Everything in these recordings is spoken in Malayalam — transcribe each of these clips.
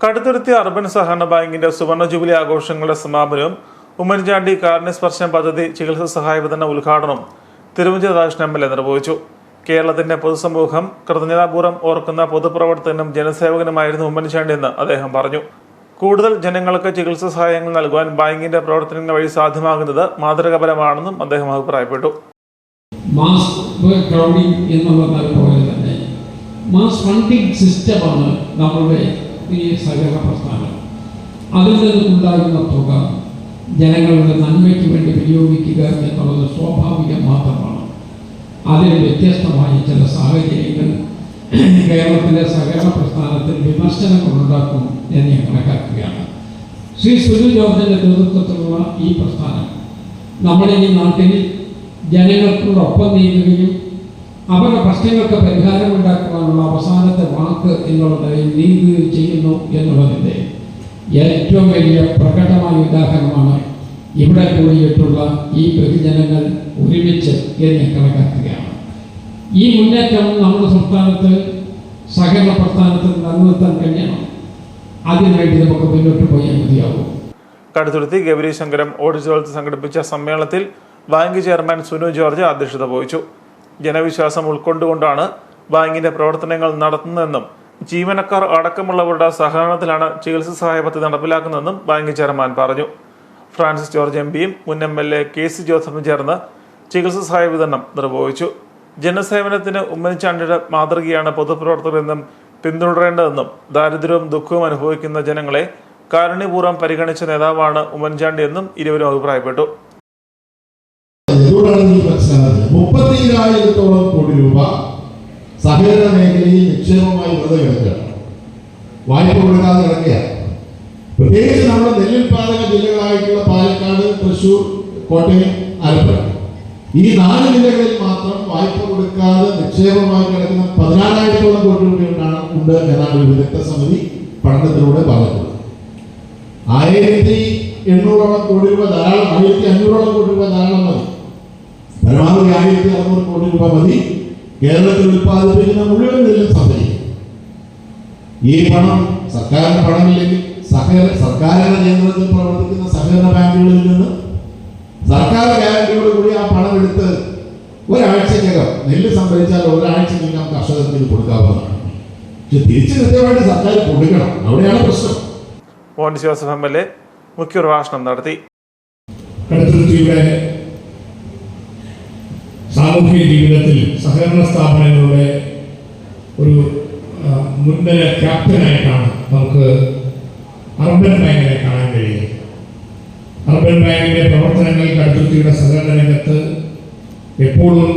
കടുത്തുരുത്തി അർബൻ സഹകരണ ബാങ്കിന്റെ സുവർണ ജൂബിലി ആഘോഷങ്ങളുടെ സമാപനവും ഉമ്മൻചാണ്ടി കാരുണ്യസ്പർശം പദ്ധതി ചികിത്സാ സഹായ വിതരണ ഉദ്ഘാടനവും Thiruvanchoor Radhakrishnan M L A നിർവഹിച്ചു. കേരളത്തിന്റെ പൊതുസമൂഹം കൃതജ്ഞതാപൂർവം ഓർക്കുന്ന പൊതുപ്രവർത്തകനും ജനസേവകനുമായിരുന്നു ഉമ്മൻചാണ്ടി എന്ന് അദ്ദേഹം പറഞ്ഞു. കൂടുതൽ ജനങ്ങൾക്ക് ചികിത്സാ സഹായങ്ങൾ നൽകുവാൻ ബാങ്കിന്റെ പ്രവർത്തനങ്ങൾ വഴി സാധ്യമാകുന്നത് മാതൃകാപരമാണെന്നും അദ്ദേഹം അഭിപ്രായപ്പെട്ടു. മാസ് ക്രൗഡിംഗ് എന്നുള്ളത് ഫണ്ടിംഗ് സിസ്റ്റമാണ് നമ്മളുടെ ഈ സഹകരണ പ്രസ്ഥാനം അതിൽ നിന്നുണ്ടാകുന്ന തുക ജനങ്ങളുടെ നന്മയ്ക്ക് വേണ്ടി വിനിയോഗിക്കുക എന്നുള്ളത് സ്വാഭാവികം മാത്രമാണ്. അതിന് വ്യത്യസ്തമായ ചില സാഹചര്യങ്ങൾ കേരളത്തിലെ സഹകരണ പ്രസ്ഥാനത്തിൽ വിമർശനങ്ങളുണ്ടാക്കും എന്ന് ഞാൻ കണക്കാക്കുകയാണ് ശ്രീ സുനിൽ ജോർജിന്റെ നേതൃത്വത്തിലുള്ള ഈ പ്രസ്ഥാനം നമ്മുടെ ഈ നാട്ടിൽ ജനങ്ങൾക്കൊപ്പം നീങ്ങുകയും അവരുടെ പ്രശ്നങ്ങൾക്ക് പരിഹാരം ഉണ്ടാക്കുവാനുള്ള അവസാനത്തെ വാക്ക് എന്നുള്ളത് നീതി ചെയ്യുന്നു എന്നുള്ളതിന്റെ ഏറ്റവും വലിയ പ്രകടമായ ഉദാഹരണമാണ് ഇവിടെ കൂടിയിട്ടുള്ള ഈ ബഹുജനങ്ങൾ ഒരുമിച്ച് എന്നെ കണക്കാക്കുകയാണ്. ഈ മുന്നേറ്റം നമ്മുടെ സംസ്ഥാനത്ത് സഹകരണ പ്രസ്ഥാനത്തിൽ നിലനിർത്താൻ കഴിയണം. അതിനായിട്ട് നമുക്ക് മുന്നോട്ട് പോയാൽ മതിയാവും. കടുത്തുരുത്തി ഗൗരി ശങ്കരം ഓഡിറ്റോറിയത്തിൽ സംഘടിപ്പിച്ച സമ്മേളനത്തിൽ ബാങ്ക് ചെയർമാൻ സുനു ജോർജ് അധ്യക്ഷത വഹിച്ചു. ജനവിശ്വാസം ഉൾക്കൊണ്ടുകൊണ്ടാണ് ബാങ്കിന്റെ പ്രവർത്തനങ്ങൾ നടത്തുന്നതെന്നും ജീവനക്കാർ അടക്കമുള്ളവരുടെ സഹകരണത്തിലാണ് ചികിത്സാ സഹായ പദ്ധതി നടപ്പിലാക്കുന്നതെന്നും ബാങ്ക് ചെയർമാൻ പറഞ്ഞു. ഫ്രാൻസിസ് ജോർജ് എം പിയും മുൻ M L A K C ജോസഫും ചേർന്ന് ചികിത്സാ സഹായ വിതരണം നിർവഹിച്ചു. ജനസേവനത്തിന് ഉമ്മൻചാണ്ടിയുടെ മാതൃകയാണ് പൊതുപ്രവർത്തകരെന്നും പിന്തുടരേണ്ടതെന്നും ദാരിദ്ര്യവും ദുഃഖവും അനുഭവിക്കുന്ന ജനങ്ങളെ കാരുണ്യപൂർവം പരിഗണിച്ച നേതാവാണ് ഉമ്മൻചാണ്ടി എന്നും ഇരുവരും അഭിപ്രായപ്പെട്ടു. എന്തുകൊണ്ടാണ് എനിക്ക് മനസ്സിലാകുന്നത് മുപ്പത്തിരായിരത്തോളം കോടി രൂപ സഹകരണ മേഖലയിൽ നിക്ഷേപമായി വെറുതെ കിടക്കുകയാണ് വായ്പ കൊടുക്കാതെ കിടക്കുകയാണ്. പ്രത്യേകിച്ച് നമ്മുടെ നെല്ലുൽപാദക ജില്ലകളായിട്ടുള്ള പാലക്കാട് തൃശൂർ കോട്ടയം ആലപ്പുഴ. ഈ നാല് ജില്ലകളിൽ മാത്രം വായ്പ കൊടുക്കാതെ നിക്ഷേപമായി കിടക്കുന്ന പതിനാലായിരത്തോളം കോടി രൂപയുണ്ടാണ് ഉണ്ട് എന്നാണ് ഒരു വിദഗ്ധ സമിതി പഠനത്തിലൂടെ പറഞ്ഞത് ആയിരത്തി എണ്ണൂറോളം കോടി രൂപ ധാരാളം ആയിരത്തി അഞ്ഞൂറോളം കോടി രൂപ ധാരാളം മതി. പരമാവധി ആയിരത്തി അറുന്നൂറ് കോടി രൂപ മതി. കേരളത്തിൽ ഉത്പാദിപ്പിക്കുന്ന മുഴുവൻ നെല്ലും സംഭരിക്കും. ഈ പണം സർക്കാരിന് പണമില്ലെങ്കിൽ സഹകരണ സർക്കാരിന്റെ നിയന്ത്രണത്തിൽ പ്രവർത്തിക്കുന്ന സഹകരണ ബാങ്കുകളിൽ നിന്ന് സർക്കാർ ഗ്യാരണ്ടിയോട് കൂടി ആ പണം എടുത്ത് ഒരാഴ്ചക്കകം നെല്ല് സംഭരിച്ചാൽ ഒരാഴ്ചക്കകം കർഷകർക്ക് ഇത് കൊടുക്കാവുന്നതാണ്. പക്ഷെ തിരിച്ചു കൃത്യമായിട്ട് സർക്കാർ കൊടുക്കണം. അവിടെയാണ് പ്രശ്നം. Mohan Joseph M L A മുഖ്യപ്രഭാഷണം നടത്തി. കടുത്തുരുത്തിയുടെ സാമൂഹിക ജീവിതത്തിൽ സഹകരണ സ്ഥാപനങ്ങളുടെ ഒരു മുൻനിര ക്യാപ്റ്റനായിട്ടാണ് നമുക്ക് അർബൻ ബാങ്കിനെ കാണാൻ കഴിയുന്നത് അർബൻ ബാങ്കിന്റെ പ്രവർത്തനങ്ങൾ കടുത്തുത്തിയുടെ സഹകരണ രംഗത്ത് എപ്പോഴും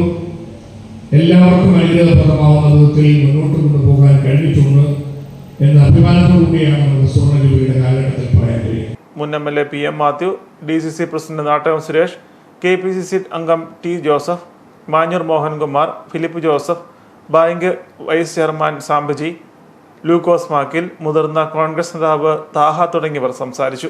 എല്ലാവർക്കും അനുഗ്രഹപ്രദമാവുന്ന വിധത്തിൽ മുന്നോട്ട് കൊണ്ടുപോകാൻ കഴിഞ്ഞിട്ടുണ്ട് എന്ന അഭിമാനത്തോടുകൂടിയാണ് നമുക്ക് സുവർണജീവിയുടെ കാലഘട്ടത്തിൽ പറയാൻ കഴിയും മുൻ M L A P M Mathew D C C president Nattakom Suresh K P C C അംഗം T Joseph Manjoor Mohankumar Philip Joseph bank vice chairman Sambaji Lukose Makkil മുതിർന്ന കോൺഗ്രസ് നേതാവ് താഹ തുടങ്ങിയവർ സംസാരിച്ചു.